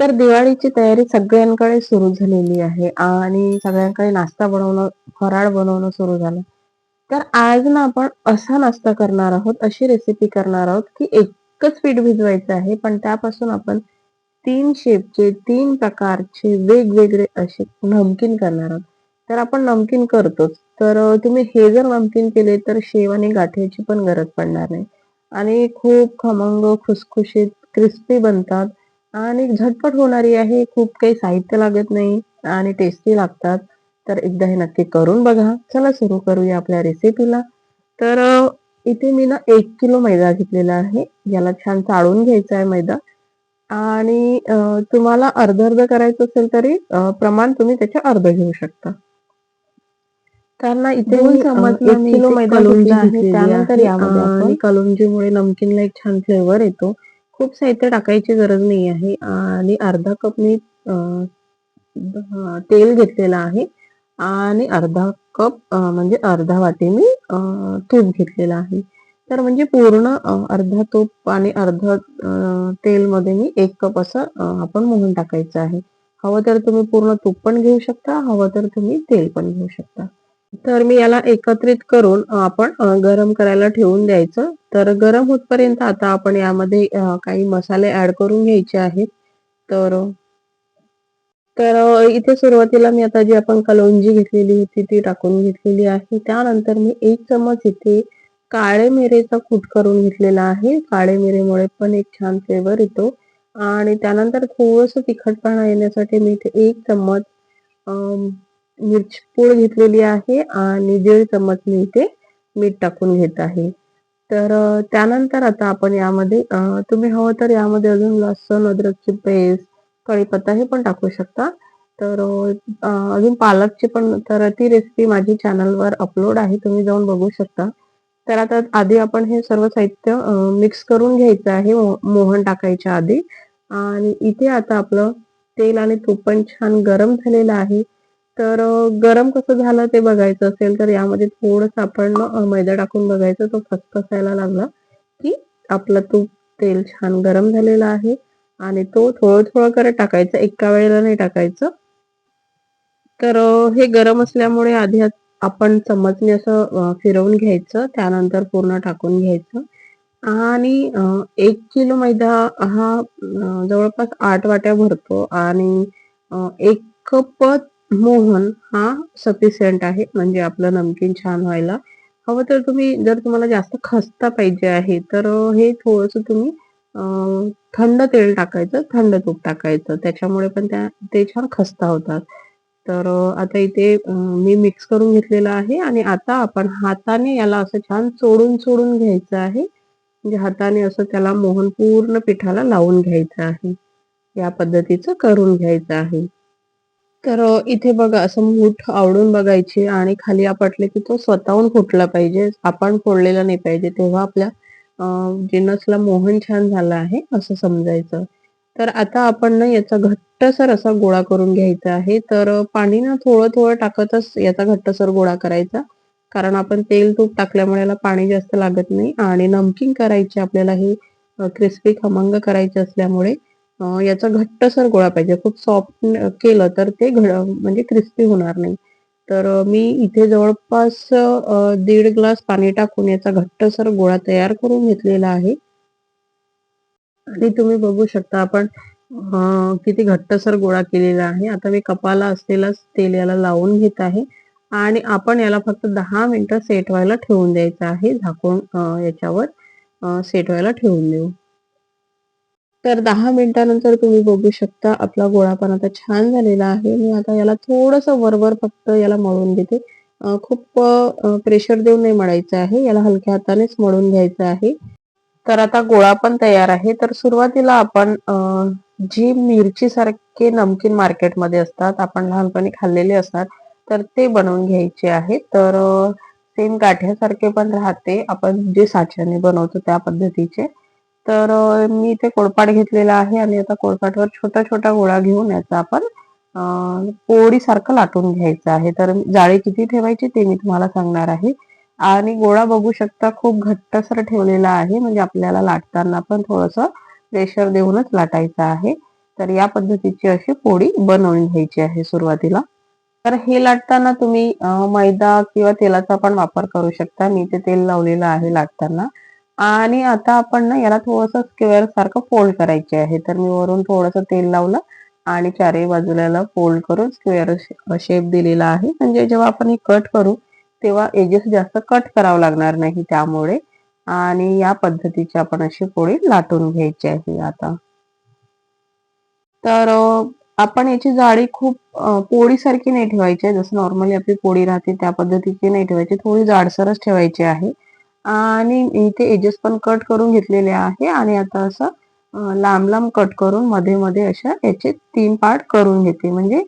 तर दिवाळीची तयारी सगळ्यांकडे सुरू झालेली आहे. आणि सगळ्यांकडे नाश्ता बनवणं फराळ बनवणं सुरू झालं. तर आज ना आपण असा नाश्ता करणार आहोत अशी रेसिपी करणार आहोत की एकच पीठ भिजवायचं आहे. पण त्यापासून आपण तीन शेपचे तीन प्रकारचे वेगवेगळे असे नमकीन करणार आहोत. तर आपण नमकीन करतोच. तर तुम्ही हे जर नमकीन केले तर शेव आणि गाठ्याची पण गरज पडणार नाही. आणि खूप खमंग खुसखुशीत क्रिस्पी बनतात. आणि झटपट होणारी आहे. खूप काही साहित्य लागत नाही आणि टेस्टी लागतात. तर एकदा हे नक्की करून बघा. चला सुरू करूया आपल्या रेसिपीला तर इथे मी ना एक किलो मैदा घेतलेला आहे. याला छान चाळून घ्यायचा आहे मैदा. आणि तुम्हाला अर्ध अर्ध करायचं असेल तरी प्रमाण तुम्ही त्याचे अर्ध घेऊ शकता. तर ना इथे किलो मैदा त्यानंतर. यामध्ये कलुंजीमुळे नमकीनला एक छान फ्लेवर येतो. खूप साहित्य टाकायची गरज नाही आहे. आणि अर्धा कप मी तेल घेतलेलं आहे. आणि अर्धा कप म्हणजे अर्धा वाटी मी तूप घेतलेला आहे. तर म्हणजे पूर्ण अर्धा तूप आणि अर्धा तेलमध्ये मी एक कप असं आपण मोहन टाकायचं आहे. हवं तर तुम्ही पूर्ण तूप पण घेऊ शकता हवं तर तुम्ही तेल पण घेऊ शकता. तर मी याला एकत्रित करून आपण गरम करायला ठेवून द्यायचं. तर गरम होतपर्यंत आता आपण यामध्ये काही मसाले ऍड करून घ्यायचे आहेत. तर तर इथे सुरुवातीला मी आता जी आपण कलवंजी घेतलेली होती ती टाकून घेतलेली आहे. त्यानंतर मी एक चमच इथे काळे मिरेचा कूट करून घेतलेला आहे. काळे मिरेमुळे पण एक छान फ्लेवर येतो. आणि त्यानंतर थोडस तिखटपणा येण्यासाठी मी इथे एक चम्मच अम, मिरची पूड घेतलेली आहे आणि दीड चम्मच मी इथे मीठ टाकून घेत आहे. तर त्यानंतर आता आपण यामध्ये तुम्ही हवं तर यामध्ये अजून लसूण अद्रकची पेस्ट कढीपत्ता हे पण टाकू शकता. तर अजून पालकची पण तर ती रेसिपी माझी चॅनलवर अपलोड आहे तुम्ही जाऊन बघू शकता. तर आता आधी आपण हे सर्व साहित्य मिक्स करून घ्यायचं आहे मोहन टाकायच्या आधी. आणि इथे आता आपलं तेल आणि तूप पण छान गरम झालेलं आहे. तर गरम कसं झालं ते बघायचं असेल तर यामध्ये थोडस आपण मैदा टाकून बघायचं. तो फसफसायला लागला की आपला तूप तेल छान गरम झालेला आहे आणि तो थोडं थोडं करत टाकायचा. एका वेळेला नाही टाकायचं. तर हे गरम असल्यामुळे आधी आपण चमचने असं फिरवून घ्यायचं. त्यानंतर पूर्ण टाकून घ्यायचं. आणि एक किलो मैदा हा जवळपास आठ वाट्या भरतो. आणि एक कप मोहन हा सफिशियंट आहे म्हणजे आपलं नमकीन छान व्हायला. हवं तर तुम्ही जर तुम्हाला जास्त खस्ता पाहिजे आहे तर हे थोडंसं तुम्ही थंड तेल टाकायचं थंड तूप टाकायचं. त्याच्यामुळे पण त्या ते छान खस्ता होतात. तर आता इथे मी मिक्स करून घेतलेलं आहे आणि आता आपण हाताने याला असं छान चोडून चोडून घ्यायचं आहे. म्हणजे हाताने असं त्याला मोहन पूर्ण पिठाला लावून घ्यायचं आहे. या पद्धतीचं करून घ्यायचं आहे. तर इथे बघा असं मूठ आवडून बघायची आणि खाली आपटले की तो स्वतःहून फुटला पाहिजे. आपण फोडलेला नाही पाहिजे. तेव्हा आपल्या जिनसला मोहन छान झालं आहे असं समजायचं. तर आता आपण ना याचा घट्टसर असा गोळा करून घ्यायचा आहे. तर पाणी ना थोडं थोडं टाकतच याचा घट्टसर गोळा करायचा. कारण आपण तेल तूप टाकल्यामुळे याला पाणी जास्त लागत नाही. आणि नमकीन करायची आपल्याला ही क्रिस्पी खमंग करायचे असल्यामुळे याचा घट्टसर गोळा पाहिजे. खूप सॉफ्ट केलं तर ते घड म्हणजे क्रिस्पी होणार नाही. तर मी इथे जवळपास दीड ग्लास पाणी टाकून याचा घट्टसर गोळा तयार करून घेतलेला आहे. आणि तुम्ही बघू शकता आपण किती घट्टसर गोळा केलेला आहे. आता मी कपाला असलेलाच तेल याला लावून घेत आहे. आणि आपण याला फक्त दहा मिनिटं सेट व्हायला ठेवून द्यायचं आहे. झाकून याच्यावर सेट व्हायला ठेवून देऊ. तर दहा मिनिटानंतर तुम्ही बघू शकता आपला गोळा पण आता छान झालेला आहे. मी आता याला थोडंसं वरवर फक्त याला मळून देते. खूप प्रेशर देऊन नाही मळायचं आहे. याला हलक्या हातानेच मळून घ्यायचं आहे. तर आता गोळा पण तयार आहे. तर सुरुवातीला आपण जी मिरची सारखे नमकीन मार्केटमध्ये असतात आपण लहानपणी खाल्लेले असतात तर ते बनवून घ्यायचे आहे. तर सेम गाठ्यासारखे पण राहते. आपण जे साच्याने बनवतो त्या पद्धतीचे. तर मी इथे कोळपाट घेतलेला आहे आणि आता कोळपाटवर छोटा छोटा गोळा घेऊन याचा आपण पोळी पोळीसारखं लाटून घ्यायचं आहे. तर जाळी किती ठेवायची ते मी तुम्हाला सांगणार आहे. आणि गोळा बघू शकता खूप घट्टसर ठेवलेला आहे. म्हणजे आपल्याला लाटताना पण थोडंसं प्रेशर देऊनच लाटायचं आहे. तर या पद्धतीची अशी पोळी बनवून घ्यायची आहे सुरुवातीला. तर हे लाटताना तुम्ही मैदा किंवा तेलाचा पण वापर करू शकता. मी ते तेल लावलेलं आहे लाटताना. आणि आता आपण ना याला थोडंसं स्क्वेअर सारखं फोल्ड करायचे आहे. तर मी वरून थोडंसं तेल लावलं आणि चारही बाजूला फोल्ड करून स्क्वेअर शेप दिलेला आहे. म्हणजे जेव्हा आपण हे कट करू तेव्हा एजेस जास्त कट करावं लागणार नाही त्यामुळे. आणि या पद्धतीची आपण अशी पोळी लाटून घ्यायची आहे आता. तर आपण याची जाळी खूप पोळीसारखी नाही ठेवायची. आहे जसं नॉर्मली आपली पोळी राहते त्या पद्धतीची नाही ठेवायची. थोडी जाडसरच ठेवायची आहे. आणि इथे एजेस पण कट करून घेतलेले आहे. आणि आता असं लांब लांब कट करून मध्ये मध्ये अशा याचे तीन पार्ट करून घेते. म्हणजे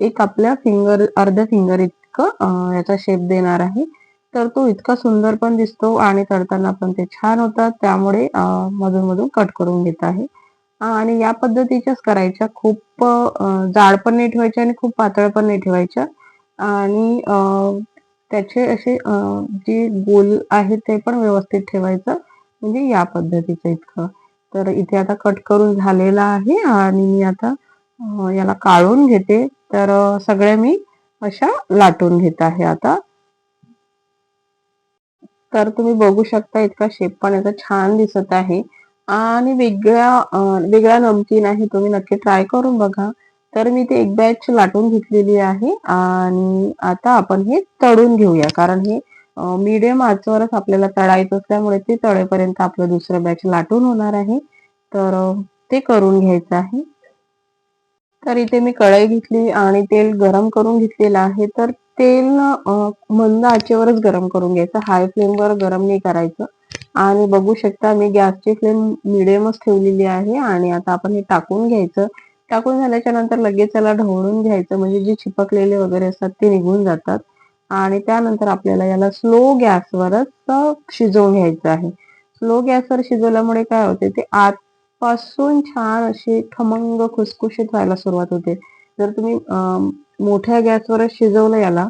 एक आपल्या फिंगर अर्ध्या फिंगर इतकं याचा शेप देणार आहे. तर तो इतका सुंदर पण दिसतो आणि तळताना पण ते छान होतात. त्यामुळे मधून मधून कट करून घेत आहे. आणि या पद्धतीच्याच करायच्या खूप जाड पण नाही ठेवायच्या आणि खूप पातळ पण नाही ठेवायच्या. आणि त्याचे असे जे गोल आहे ते पण व्यवस्थित ठेवायचं. म्हणजे या पद्धतीचं इतकं. तर इथे आता कट करून झालेला आहे आणि मी आता याला काढून घेते. तर सगळ्या मी अशा लाटून घेत आहे आता. तर तुम्ही बघू शकता इतका शेप पण याचा छान दिसत आहे. आणि वेगळ्या वेगळा नमकीन आहे. तुम्ही नक्की ट्राय करून बघा. तर मी ते एक बॅच लाटून घेतलेली आहे आणि आता आपण हे तळून घेऊया. कारण हे मीडियम आचवरच आपल्याला तळायचं असल्यामुळे ते तळेपर्यंत आपलं दुसरं बॅच लाटून होणार आहे. तर ते करून घ्यायचं आहे. तर इथे मी कढई घेतली आणि तेल गरम करून घेतलेलं आहे. तर तेल मंद आचेवरच गरम करून घ्यायचं. हाय फ्लेमवर गरम नाही करायचं. आणि बघू शकता मी गॅसची फ्लेम मिडियमच ठेवलेली आहे. आणि आता आपण हे टाकून घ्यायचं. टाकून झाल्याच्यानंतर लगेच त्याला ढवळून घ्यायचं. म्हणजे जे चिपकलेले वगैरे असतात ते निघून जातात. आणि त्यानंतर आपल्याला याला स्लो गॅसवरच शिजवून घ्यायचं आहे. स्लो गॅसवर शिजवल्यामुळे काय होते ते आतपासून छान अशी खमंग खुसखुशीत व्हायला सुरुवात होते. जर तुम्ही मोठ्या गॅसवरच शिजवलं याला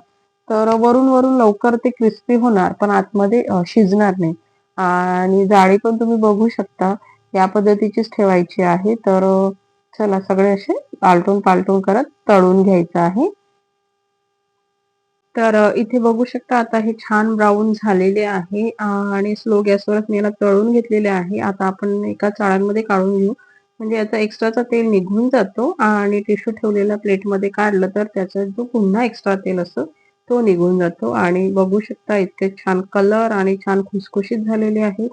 तर वरून वरून लवकर ते क्रिस्पी होणार पण आतमध्ये शिजणार नाही. आणि जाळी पण तुम्ही बघू शकता या पद्धतीचीच ठेवायची आहे. तर चला सगळे असे पालटून पालटून करत तळून घ्यायचं आहे. तर इथे बघू शकता आता हे छान ब्राऊन झालेले आहे आणि स्लो गॅसवरच मी याला तळून घेतलेले आहे. आता आपण एका चाळांमध्ये काढून घेऊ. म्हणजे याचा एक्स्ट्राचा तेल निघून जातो आणि टिश्यू ठेवलेल्या प्लेटमध्ये काढलं तर त्याचा जो पुन्हा एक्स्ट्रा तेल असतो तो निघून जातो. आणि बघू शकता इतके छान कलर आणि छान खुसखुशीत झालेले आहेत.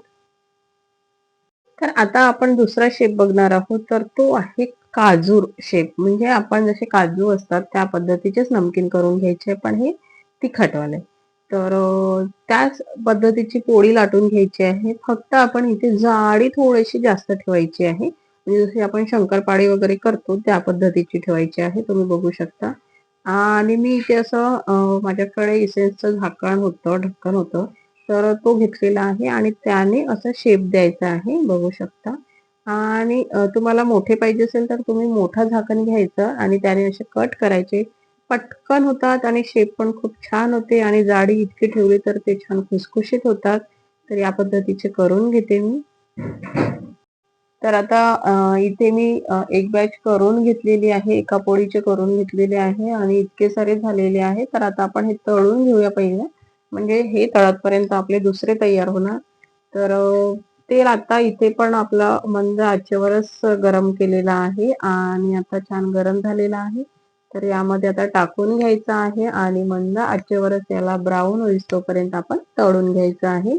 तर आता आपण दुसरा शेप बघणार आहोत. तर तो आहे काजूर शेप म्हणजे आपण जसे काजू असतात त्या पद्धतीचेच नमकीन करून घ्यायचे. पण हे तिखटवाले. तर त्याच पद्धतीची पोळी लाटून घ्यायची आहे. फक्त आपण इथे जाडी थोडीशी जास्त ठेवायची आहे. म्हणजे जसे आपण शंकरपाळी वगैरे करतो त्या पद्धतीची ठेवायची आहे. तुम्ही बघू शकता. आणि मी इथे असं माझ्याकडे इसेन्सचं झाकण होतं ढक्कन होतं. तर तो घेतलेला आहे आणि त्याने असं शेप द्यायचा आहे बघू शकता. आणि तुम्हाला मोठे पाहिजे असेल तर तुम्ही मोठा झाकण घ्यायचं आणि त्याने असे कट करायचे. पटकन होतात आणि शेप पण खूप छान होते आणि जाडी इतकी ठेवली तर ते छान खुसखुशीत होतात. तर या पद्धतीचे करून घेते मी. तर आता इथे मी एक बॅच करून घेतलेली आहे एका पोळीचे करून घेतलेले आहे आणि इतके सारे झालेले आहे. तर आता आपण हे तळून घेऊया पहिले. म्हणजे हे तळातपर्यंत आपले दुसरे तयार होणार. तर तेल आता इथे पण आपला मंद आचेवरच गरम केलेला आहे आणि आता छान गरम झालेला आहे. तर यामध्ये आता टाकून घ्यायचं आहे आणि मंद आचेवरच याला ब्राऊन होईल तोपर्यंत आपण तळून घ्यायचं आहे.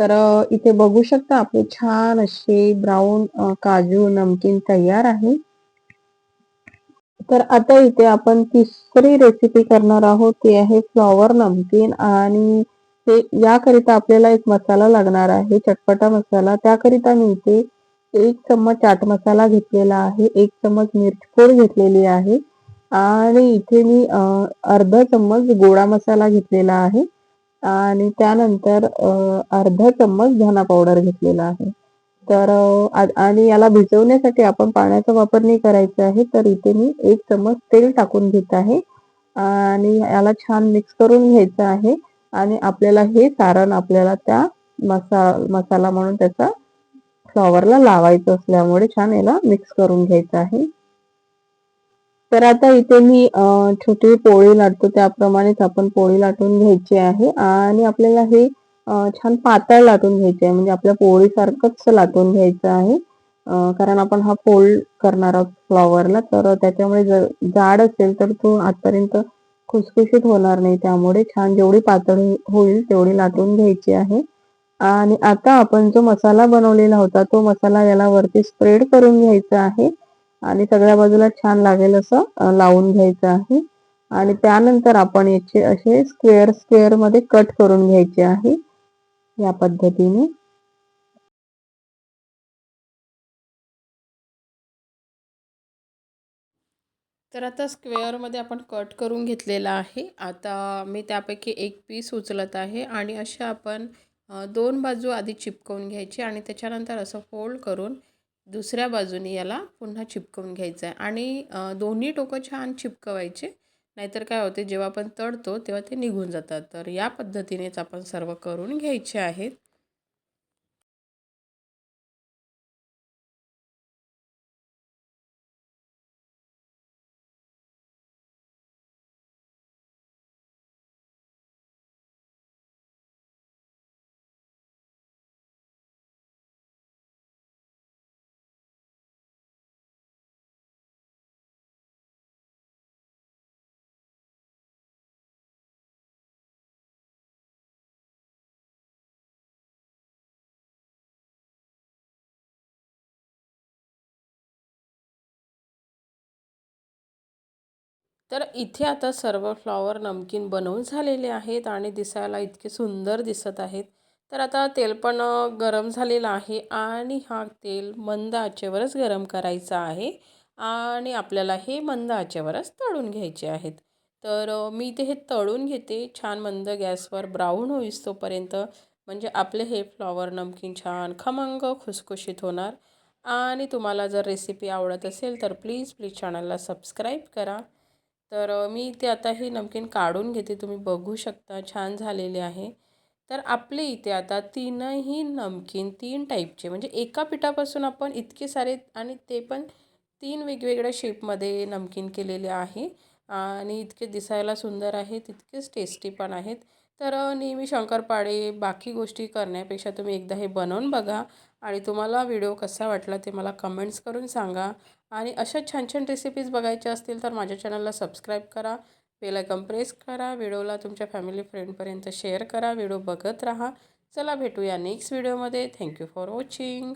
तर इथे बघू शकता आपले छान असे ब्राऊन काजू नमकीन तयार आहे. तर आता इथे आपण तिसरी रेसिपी करणार आहोत. ती आहे फ्लॉवर नमकीन आणि हे याकरिता आपल्याला एक मसाला लागणार आहे चटपटा मसाला. त्याकरिता मी इथे एक चम्मच चाट मसाला घेतलेला आहे एक चम्मच मिरची घेतलेली आहे आणि इथे मी अर्धा चम्मच गोडा मसाला घेतलेला आहे. आणि त्यानंतर अर्धा चम्मच धना पावडर घेतलेला आहे. तर आणि याला भिजवण्यासाठी आपण पाण्याचा वापर नाही करायचा आहे तर इथे मी एक चम्मच तेल टाकून घेत आहे. आणि याला छान मिक्स करून घ्यायचं आहे. आणि आपल्याला हे सारण आपल्याला त्या मसा मसाला म्हणून त्याचा फ्लॉवरला लावायचं असल्यामुळे छान याला मिक्स करून घ्यायचं आहे. तर आता इथे मी छोटी पोळी लाटतो. त्याप्रमाणेच आपण पोळी लाटून घ्यायची आहे. आणि आपल्याला हे छान पातळ लाटून घ्यायची आहे. म्हणजे आपल्या पोळीसारखंच लाटून घ्यायचं आहे. कारण आपण हा फोल्ड करणार आहोत फ्लॉवरला तर त्याच्यामुळे जर जाड असेल तर तो आजपर्यंत खुसखुशीत होणार नाही. त्यामुळे छान जेवढी पातळ होईल तेवढी लाटून घ्यायची आहे. आणि आता आपण जो मसाला बनवलेला होता तो मसाला याला वरती स्प्रेड करून घ्यायचा आहे. आणि सगळ्या बाजूला छान लागेल असं लावून घ्यायचं आहे. आणि त्यानंतर आपण याचे असे स्क्वेअर स्क्वेअरमध्ये कट करून घ्यायचे आहे. या पद्धतीने. तर आता स्क्वेअरमध्ये आपण कट करून घेतलेला आहे. आता मी त्यापैकी एक पीस उचलत आहे आणि अशा आपण दोन बाजू आधी चिपकवून घ्यायची आणि त्याच्यानंतर असं फोल्ड करून दुसऱ्या बाजूने याला पुन्हा चिपकवून घ्यायचं आहे. आणि दोन्ही टोकं छान चिपकवायचे नाहीतर काय होते जेव्हा आपण तळतो तेव्हा ते निघून जातात. तर या पद्धतीनेच आपण सर्व करून घ्यायचे आहेत. तर इथे आता सर्व फ्लॉवर नमकीन बनवून झालेले आहेत आणि दिसायला इतके सुंदर दिसत आहेत. तर आता तेल पण गरम झालेलं आहे आणि हा तेल मंद आचेवरच गरम करायचा आहे आणि आपल्याला हे मंद आचेवरच तळून घ्यायचे आहेत. तर मी इथे हे तळून घेते. छान मंद गॅसवर ब्राऊन होईस तोपर्यंत म्हणजे आपले हे फ्लॉवर नमकीन छान खमंग खुसखुशीत होणार. आणि तुम्हाला जर रेसिपी आवडत असेल तर प्लीज प्लीज चॅनलला सबस्क्राईब करा. तर मी इथे आता हे नमकीन काढून घेते. तुम्ही बघू शकता छान झालेले आहे. तर आपले इथे आता तीनही नमकीन तीन टाईपचे म्हणजे एका पिठापासून आपण इतके सारे आणि ते पण तीन वेगवेगळ्या शेपमध्ये नमकीन केलेले आहे. आणि इतके दिसायला सुंदर आहेत तितकेच टेस्टी पण आहेत. तर नेहमी शंकरपाळे बाकी गोष्टी करण्यापेक्षा तुम्ही एकदा हे बनवून बघा आणि तुम्हाला व्हिडिओ कसा वाटला ते मला कमेंट्स करून सांगा. आणि अशा छान छान रेसिपीज बघायच्या असतील तर माझ्या चॅनलला सबस्क्राईब करा. बेलायकन प्रेस करा. व्हिडिओला तुमच्या फॅमिली फ्रेंडपर्यंत शेअर करा. व्हिडिओ बघत राहा. चला भेटूया नेक्स्ट व्हिडिओमध्ये थँक्यू फॉर वॉचिंग